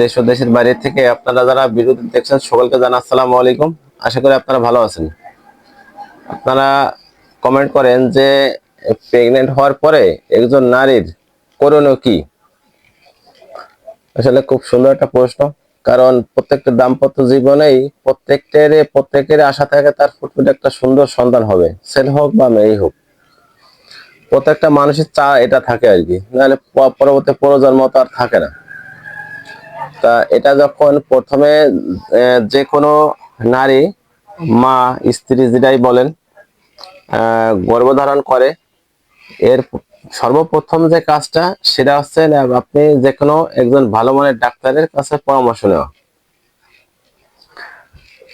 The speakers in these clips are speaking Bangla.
দেশ ও দেশের বাইরে থেকে আপনারা যারা ভিডিও দেখছেন, সকলকে জানা আসসালামু আলাইকুম। আশা করি আপনারা ভালো আছেন। আপনারা কমেন্ট করেন যে প্রেগনেন্ট হওয়ার পরে একজন নারীর করণীয় কি? আসলে খুব সুন্দর একটা প্রশ্ন, কারণ প্রত্যেকটা দাম্পত্য জীবনেই প্রত্যেকটার প্রত্যেকের আশা থাকে তার ফুটফুটে একটা সুন্দর সন্তান হবে, ছেলে হোক বা মেয়ে হোক। প্রত্যেকটা মানুষের চা এটা থাকে আর কি, নাহলে পরবর্তী প্রজন্ম তো আর থাকে না। তা এটা যখন প্রথমে যে কোনো নারী, মা, স্ত্রী যেটাই বলেন গর্ভধারণ করে, এর সর্বপ্রথম যে কাজটা সেটা হচ্ছে আপনি যে কোনো একজন ভালো মানের ডাক্তারের কাছে পরামর্শ নেওয়া।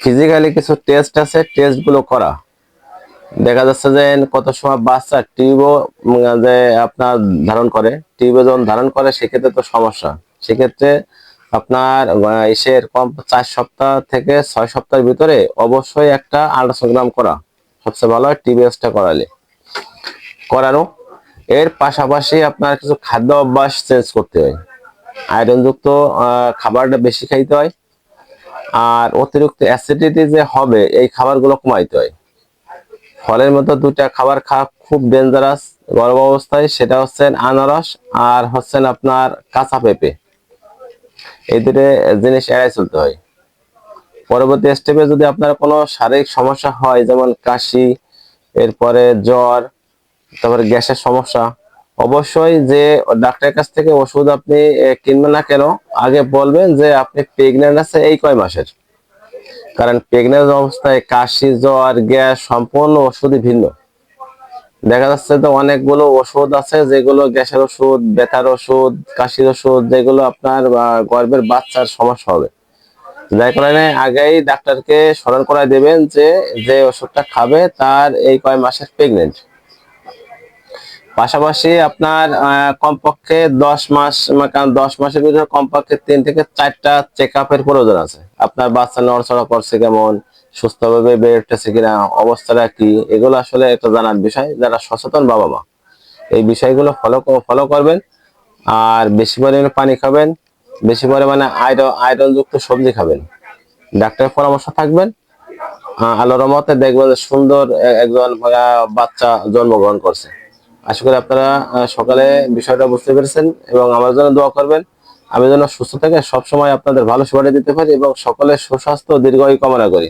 ফিজিক্যালি কিছু টেস্ট আছে টেস্টগুলো করা। দেখা যাচ্ছে যে কত সময় বাচ্চা টিউবও যে আপনার ধারণ করে, টিউবে যখন ধারণ করে, সেক্ষেত্রে তো সমস্যা। সেক্ষেত্রে আপনার ইসের কম চার সপ্তাহ থেকে ছয় সপ্তাহের ভিতরে অবশ্যই একটা আল্ট্রাসোনোগ্রাম করা। সবচেয়ে ভালো হয় টিবিএসটা করালে। করানো। এর পাশাপাশি আপনার কিছু খাদ্য অভ্যাস চেঞ্জ করতে হয়। আয়রনযুক্ত খাবারটা বেশি খাইতে হয়। আর অতিরিক্ত অ্যাসিডিটি যে হবে, এই খাবারগুলো কমাইতে হয়। ফলের মতো দুটা খাবার খাওয়া খুব ডেঞ্জারাস গর্ভ অবস্থায়। সেটা হচ্ছেন আনারস আর হচ্ছেন আপনার কাঁচা পেঁপে। এই দুটো জিনিস এড়াই চলতে হয়। পরবর্তী স্টেপে যদি আপনার কোনো শারীরিক সমস্যা হয়, যেমন কাশি, এরপরে জ্বর, তারপরে গ্যাসের সমস্যা, অবশ্যই যে ডাক্তারের কাছ থেকে ওষুধ আপনি কিনবেন না কেন, আগে বলবেন যে আপনি প্রেগনেন্ট আছে এই কয় মাসের। কারণ প্রেগনেন্ট অবস্থায় কাশি, জ্বর, গ্যাস সম্পূর্ণ ওষুধই ভিন্ন। দেখা যাচ্ছে তো অনেকগুলো ওষুধ আছে, যেগুলো গ্যাসের ওষুধ, ব্যথার ওষুধ, কাশির ওষুধ, যেগুলো আপনার গর্ভের বাচ্চার সমস্যা হবে। যার কারণে আগেই ডাক্তারকে স্মরণ করায় দেবেন যে যে ওষুধটা খাবে তার এই কয় মাসের প্রেগনেন্ট পাশাপাশি আপনার কমপক্ষে দশ মাস মানে কারণ দশ মাসের ভিতরে কমপক্ষে তিন থেকে চারটা চেক আপের প্রয়োজন আছে। আপনার বাচ্চা নড়াচড়া করছে কেমন, সুস্থভাবে বেড়ে উঠতেছে কিনা, অবস্থাটা কি, এগুলো আসলে একটা জানার বিষয়। যারা সচেতন বাবা মা এই বিষয়গুলো ফলো ফলো করবেন। আর বেশি পরিমাণে পানি খাবেন, বেশি পরিমাণে আয়রন আয়রন যুক্ত সবজি খাবেন। ডাক্তারের পরামর্শ থাকবেন। আল্লাহর রহমতে দেখবেন সুন্দর একজন বাচ্চা জন্মগ্রহণ করছে। আশা করি আপনারা সকালে বিষয়টা বুঝতে পেরেছেন এবং আমার জন্য দোয়া করবেন। আমি যেন সুস্থ থেকে সবসময় আপনাদের ভালো সেবাটা দিতে পারি এবং সকলের সুস্বাস্থ্য ও দীর্ঘায়ু কামনা করি।